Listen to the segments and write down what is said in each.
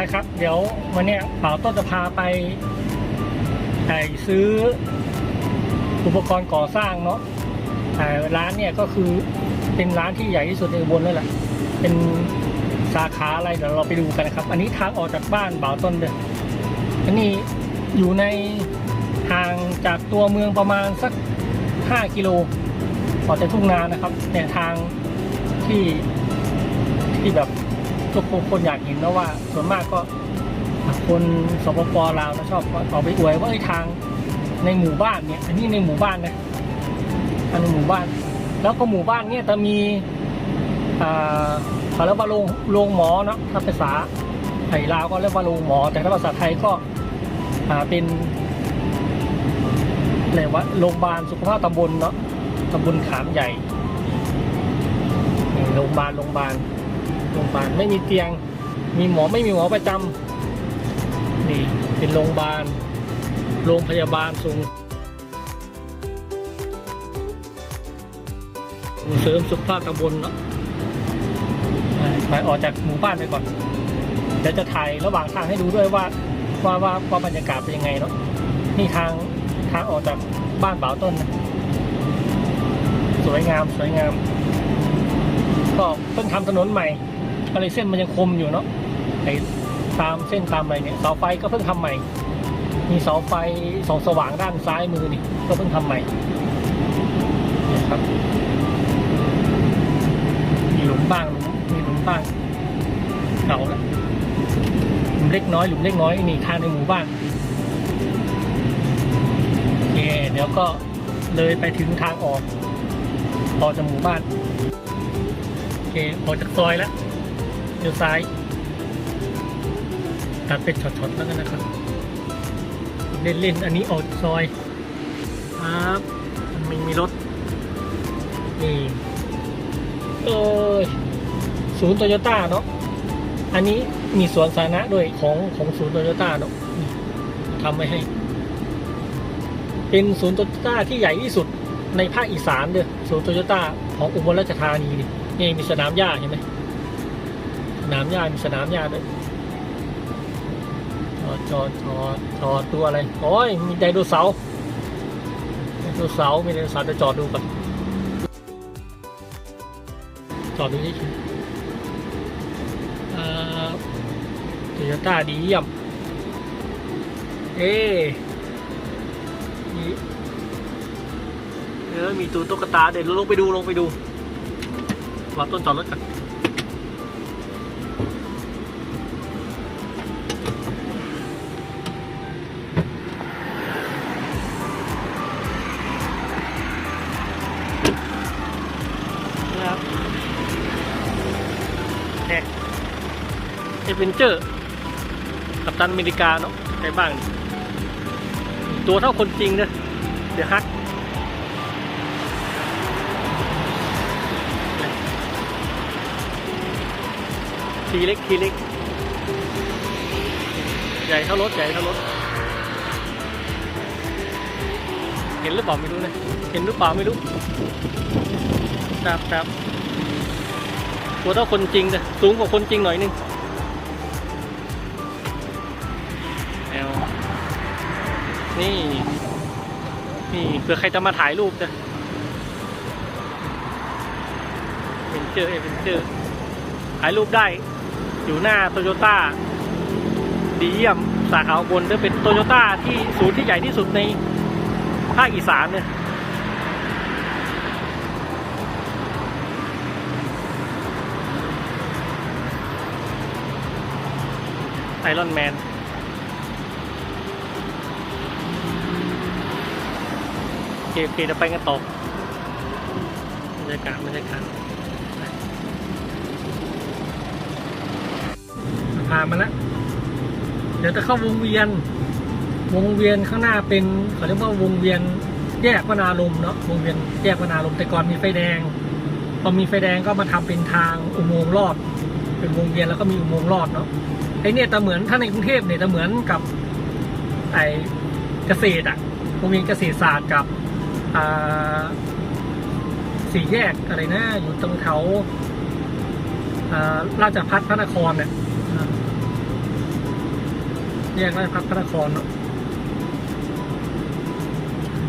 ไปครับ เดี๋ยววันนี้เป่าต้นจะพาไปไอซื้ออุปกรณ์ก่อสร้างเนาะแต่ร้านเนี่ยก็คือเป็นร้านที่ใหญ่ที่สุดในบลนั่นแหละ เป็นสาขาอะไรเดี๋ยวเราไปดูกันนะครับ อันนี้ทางออกจากบ้านบ่าวต้นเด้ออันนี้อยู่ในห่างจากตัวเมืองประมาณสัก 5 กิโลออกจากทุ่งนานะครับเนี่ยทางที่ที่แบบ กคนอยากเห็นนะว่าส่วนมากก็คนสปปลาวนะชอบเอาไปอวยว่าไอ้ทางในหมู่บ้านเนี่ยอันนี้ในหมู่บ้านนะอันในหมู่บ้าน แล้วก็หมู่บ้านเนี่ยจะมีอ่าเขาเรียกว่าโรงโรงหมอเนาะถ้าภาษาไทยลาวก็เรียกว่าโรงหมอ แต่ถ้าภาษาไทยก็อ่าเป็นอะไรวะโรงพยาบาลสุขภาพตำบลเนาะตำบลขามใหญ่โรงพยาบาลโรงพยาบาล โรงพยาบาลไม่มีเตียง มีหมอไม่มีหมอประจำนี่เป็นโรงพยาบาล โรงพยาบาลสูงส่เสริมสุขภาพตำบลเนาะไปออกจากหมู่บ้านไปก่อนเดี๋ยวจะถ่ายระหว่างทางให้ดูด้วยว่าว่าว่าว่าบรรยากาศเป็นยังไงเนาะนี่ทางทางออกจากบ้านบ่าวต้นนะสวยงามสวยงามก็เพิ่งทำถนนใหม่ ก็เลยเส้นมันยังคมอยู่เนาะไอ้ตามเส้นตามอะไรเนี่ยเสาไฟก็เพิ่งทำใหม่ มีเสาไฟสองสว่างด้านซ้ายมือนี่ก็เพิ่งทำใหม่นี่ครับมีหลุมบ้างมมีหลุมบ้างเก่าแล้วหลุมเล็กน้อยหลุมเล็กน้อยนี่ทางในหมู่บ้านโอเคเดี๋ยวก็เลยไปถึงทางออกออกจากหมู่บ้านโอเคออกจากซอยแล้ว เดี๋ยวซ้าย ตัดเป็นช็อตๆแล้วกันนะครับ เล่นๆ อันนี้ออกซอยครับมันมีรถ นี่เออศูนย์โตโยต้าเนาะอันนี้มีสวนสาธารณะด้วยของของศูนย์โตโยต้าเนาะทำไว้ให้ เป็นศูนย์โตโยต้าที่ใหญ่ที่สุดในภาคอีสานเด้อศูนย์โตโยต้าของอุบลราชธานีนี่นี่มีสนามหญ้าเห็นไหม นามหญ้ามีสนามหญ้าด้วยจอดจอดจอดจอดตัวอะไร โอ้ย มีไดโนเสาร์ไดโนเสาร์มีไดโนเสาร์จะจอดดูก่อนจอดดูที่โตโยต้าดีเยี่ยม เอ๊ะมีเออมีตัวตุ๊กตาเดี๋ยวลงไปดูลงไปดูวางต้นจอดรถกัน เวนเจอร์ กับตันอเมริกาเนาะใครบ้าง ตัวเท่าคนจริงเนะเดี๋ยวฮักทีเล็กทีเล็ก ใหญ่เท่ารถ ใหญ่เท่ารถ เห็นหรือเปล่าไม่รู้นะ เห็นหรือเปล่าไม่รู้ครับครับตัวเท่าคนจริงเลยสูงกว่าคนจริงหน่อยนึง นี่ นี่เผื่อใครจะมาถ่ายรูปนะเอ็นเจอร์เอ็นเจอร์ถ่ายรูปได้ อยู่หน้าโตโยต้าดีเยี่ยมสาขาบนด้วยเป็นโตโยต้าที่ศูนย์ที่ใหญ่ที่สุดในภาคอีสานเนี่ยไอรอนแมน โอเคโอเคเดี๋ยวไปกันต่อบรรยากาศบรรยากาศผ่านมาแล้วเดี๋ยวจะเข้าวงเวียน วงเวียนข้างหน้าเป็นเขาเรียกว่าวงเวียนแยกวนาลมเนาะวงเวียนแยกวนาลมแต่ก่อนมีไฟแดง พอมีไฟแดงก็มาทำเป็นทางอุโมงค์ลอด เป็นวงเวียนแล้วก็มีอุโมงค์ลอดเนาะไอเนี่ยแต่เหมือนถ้าในกรุงเทพเนี่ยจะเหมือนกับไอเกษตรอะวงเวียนเกษตรศาสตร์กับ สี่แยกอะไรนะอยู่ตรงแถวอ่าราชพัฒพระนครเนี่ยแยกราชพัฒพระนครเนาะ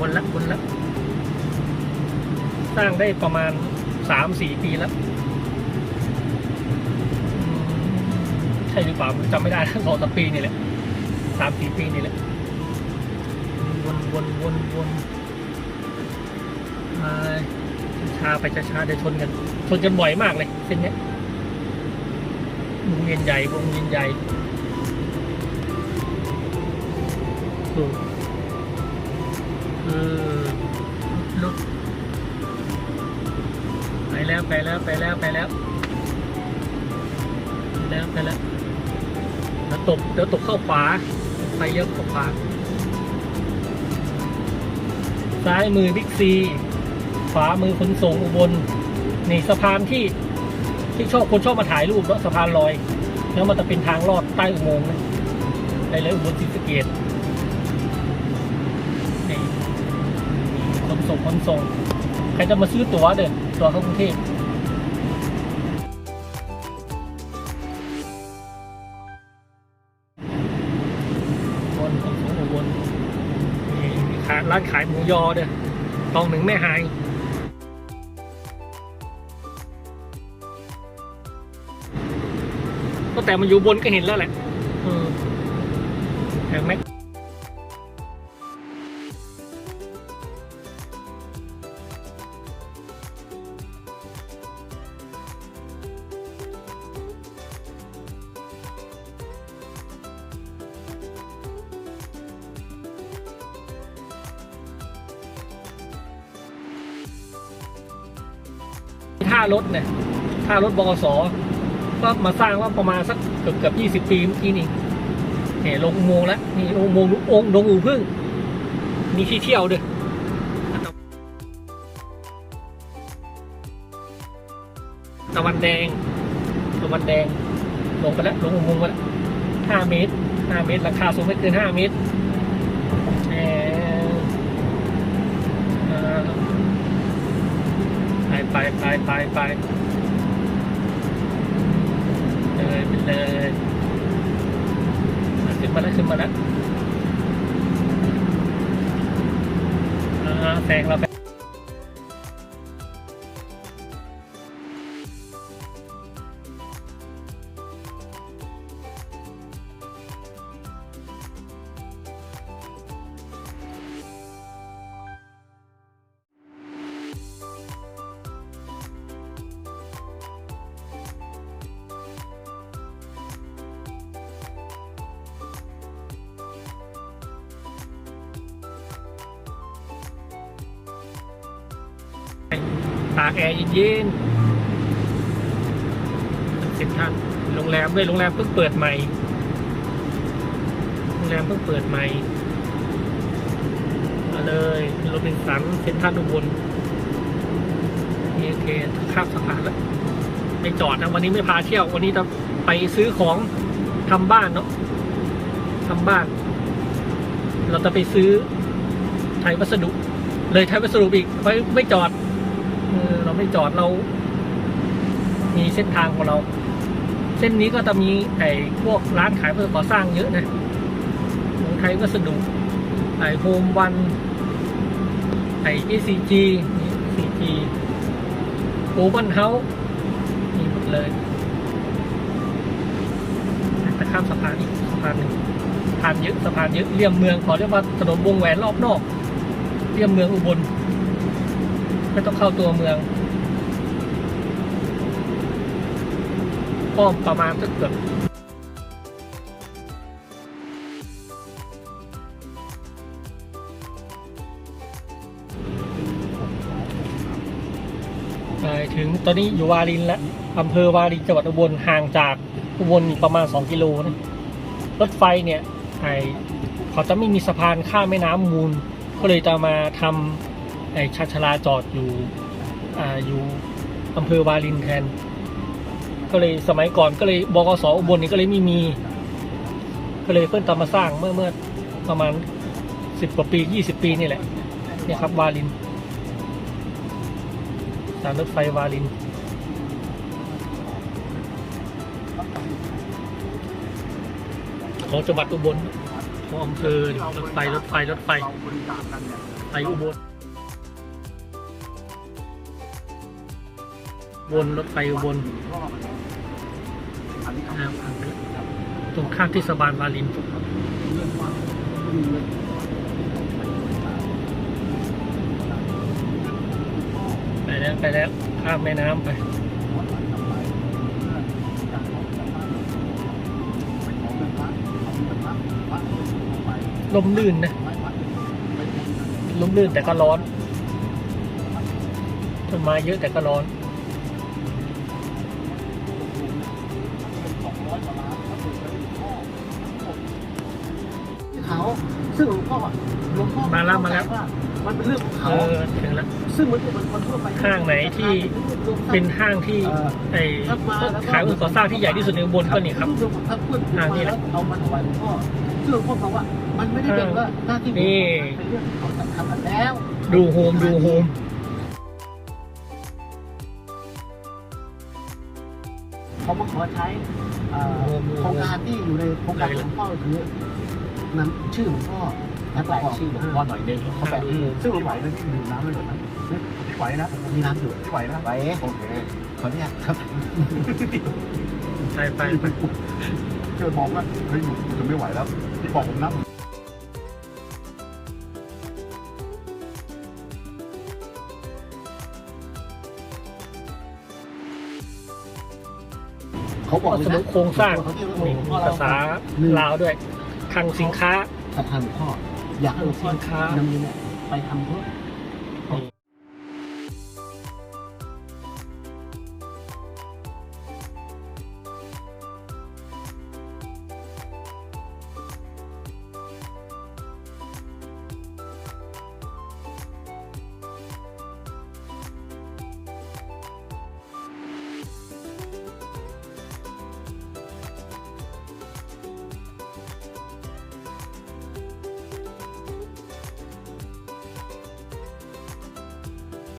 วนละวนละสร้างได้ประมาณสามสี่ปีแล้วใช่หรือเปล่าจำไม่ได้สองสามปีนี่แหละสามสี่ปีนี่แหละวนวนวนวน ไปช้าไปช้าๆเดี๋ยวชนกัน ชนกันบ่อยมากเลยเส้นนี้วงเวียนใหญ่วงเวียนใหญ่เออเออลุกไปแล้วไปแล้วไปแล้วไปแล้วไปแล้วไปแล้วเดี๋ยวตกเดี๋ยวตกเข้าขวาไปเยอะเข้าขวาซ้ายมือบิ๊กซี ขวามือขนส่งอุบลนี่สะพานที่ที่ชอบคนชอบมาถ่ายรูปเนอะสะพานลอย แล้วมันจะเป็นทางลอดใต้อุโมงค์นะไปเลยอุบลศรีสะเกดนี่ขนส่งขนส่งใครจะมาซื้อตั๋วเดินตั๋วเข้ากรุงเทพอุบนขนส่งอุบลมีร้านขายหมูยอเด้อตองหนึ่งแม่หาย แต่มันอยู่บนก็เห็นแล้วแหละเออเห็นไหมท่ารถเนี่ยท่ารถบกส ก็มาสร้างว่าประมาณสักเกือบเกือบยี่สิบปีเมื่อกี้นี่เนี่ยลงอุโมงค์แล้วนี่ลงอุโมงค์องค์ลงอู่พึ่งมีที่เที่ยวด้วยตะวันแดงตะวันแดง ลงไปแล้ว ลงอุโมงค์ไปแล้วห้าเมตรห้าเมตร ราคาสูงไม่เกินห้าเมตรไปไปไปไปไป เลยไปเลยขึ้นมาแล้วขึ้นมาแล้วแซงเราไป ตากแอร์เย็นๆเซ็นทรัลโรงแรมด้วยโรงแรมเพิ่งเปิดใหม่โรงแรมเพิ่งเปิดใหม่มาเลยโรบินสันเซ็นทรัลอุบลนี่โอเคข้ามสะพานแล้วไม่จอดนะวันนี้ไม่พาเที่ยว วันนี้จะไปซื้อของทำบ้านเนาะทำบ้าน เราจะไปซื้อไทยวัสดุ เลยไทยวัสดุอีกไม่ไม่จอด เราไม่จอดเรา มีเส้นทางของเรา เส้นนี้ก็จะมีไอ้พวกร้านขายเพื่อก่อสร้างเยอะนะของไทยวัสดุไอ้โฮมวันไอ้ ECG ECG โอเ n นเฮาส์มีหมดเลยจะข้ามสะพานอีกสะพานหนึ่งสะพานเยอะสะพานเยอะเลี่ยมเมืองขอเรียกว่าถนนวงแหวนรอบนอกเลี่ยมเมืองอุบล ไม่ต้องเข้าตัวเมืองก็ประมาณสักเกือบไปถึงตอนนี้อยู่วารินแล้วอำเภอวารินจังหวัดอุบลห่างจากอุบลประมาณ 2 กิโลนะรถไฟเนี่ยไอเขาจะไม่มีสะพานข้ามแม่น้ำมูล ก็เลยจะมาทำ ไอชาชลาจอดอยู่อ่าอยู่อำเภอวารินแทน ก็เลยสมัยก่อนก็เลยบกสอุบลนี่ก็เลยไม่มี ก็เลยเพิ่งตามมาสร้างเมื่อเมื่อประมาณสิบกว่าปียี่สิบปีนี่แหละเนี่ยครับวารินสถานรถไฟวารินของจังหวัดอุบลของอำเภอรถไฟรถไฟรถไฟไปอุบล วนรถไฟวนตรงข้ามที่สะบานบาลินไปแล้วไปแล้วข้ามแม่น้ำไปลมลื่นนะลมลื่นแต่ก็ร้อนต้นไม้เยอะแต่ก็ร้อน ซึ่งหลวงพ่อหลวงพ่อมาแล้วมาแล้ว ว่ามันเป็นเรื่องของเอเขา อถึงแล้ว ซึ่งมันเป็นคนทั่วไปห้างไหนที่ เป็นห้างที่ไอ้ขายอุปกรณ์ก่อสร้างที่ใหญ่ที่สุดในอุบลก็นี่ครับถ้าพูดห้างนี่แหละเอามาถวายหลวงพ่อซึ่งหลวงพ่อบอกว่า มันไม่ได้เป็นว่าหน้าที่ของนี่เราเป็นเรื่องของเขาทำกันแล้วดูโฮมดูโฮมเขามาขอใช้เอ่อโครงการที่อยู่ในโครงการของหลวงพ่อคือ นำชื่อหลวงพ่อแล้วก็ชื่อหลวงพ่อหน่อยนึงเขาแปะซึ่งเราไหวนะที่ดื่มน้ำไม่หมดนะไหวนะมีน้ำอยู่ไหวนะไหวโอเคขออนุญาตครับไปไปเจอบอกว่าเฮ้ยหนูจะไม่ไหวแล้วที่บอกผมนะเขาบอกวัเลยสดุนะโครงสร้างเขาเรียกว่านี่หลวงมีพ่อภาษาลาวด้วย คลังสินค้าประธานหลวงพ่ออยากให้หลวงพ่อสินค้านำเงินเนี่ยไปทำเพื่อ